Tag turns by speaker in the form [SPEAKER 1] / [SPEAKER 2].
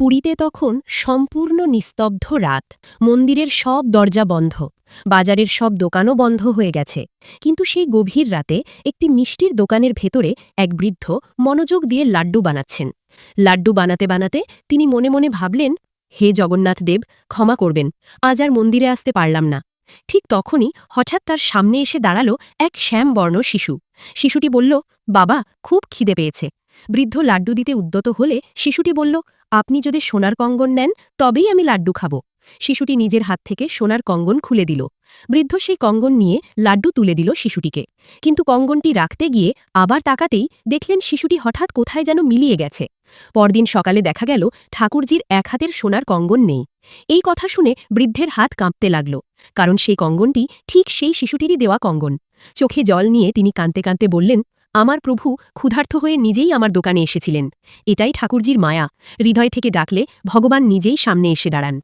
[SPEAKER 1] পুরীতে তখন সম্পূর্ণ নিস্তব্ধ রাত। মন্দিরের সব দরজা বন্ধ। বাজারের সব দোকানও বন্ধ হয়ে গেছে। কিন্তু সেই গভীর রাতে একটি মিষ্টির দোকানের ভেতরে এক বৃদ্ধ মনোযোগ দিয়ে লাড্ডু বানাচ্ছেন। লাড্ডু বানাতে বানাতে তিনি মনে মনে ভাবলেন, হে জগন্নাথ দেব, ক্ষমা করবেন, আজ আর মন্দিরে আসতে পারলাম না। ঠিক তখনই হঠাৎ তার সামনে এসে দাঁড়াল এক শ্যামবর্ণ শিশু। শিশুটি বলল, বাবা, খুব খিদে পেয়েছে। বৃদ্ধ লাড্ডু দিতে উদ্যত হলে শিশুটি বলল, আপনি যদি সোনার কঙ্গন নেন, তবেই আমি লাড্ডু খাব। শিশুটি নিজের হাত থেকে সোনার কঙ্গন খুলে দিল। বৃদ্ধ সেই কঙ্গন নিয়ে লাড্ডু তুলে দিল শিশুটিকে। কিন্তু কঙ্গনটি রাখতে গিয়ে আবার তাকাতেই দেখলেন শিশুটি হঠাৎ কোথায় যেন মিলিয়ে গেছে। পরদিন সকালে দেখা গেল, ঠাকুরজির এক হাতের সোনার কঙ্গন নেই। এই কথা শুনে বৃদ্ধের হাত কাঁপতে লাগল, কারণ সেই কঙ্গনটি ঠিক সেই শিশুটিরই দেওয়া কঙ্গন। চোখে জল নিয়ে তিনি কাঁদতে কাঁদতে বললেন আমার প্রভু ক্ষুধার্থ হয়ে নিজেই আমার দোকানে এসেছিলেন। এটাই ঠাকুরজির মায়া। হৃদয় থেকে ডাকলে ভগবান নিজেই সামনে এসে দাঁড়ান।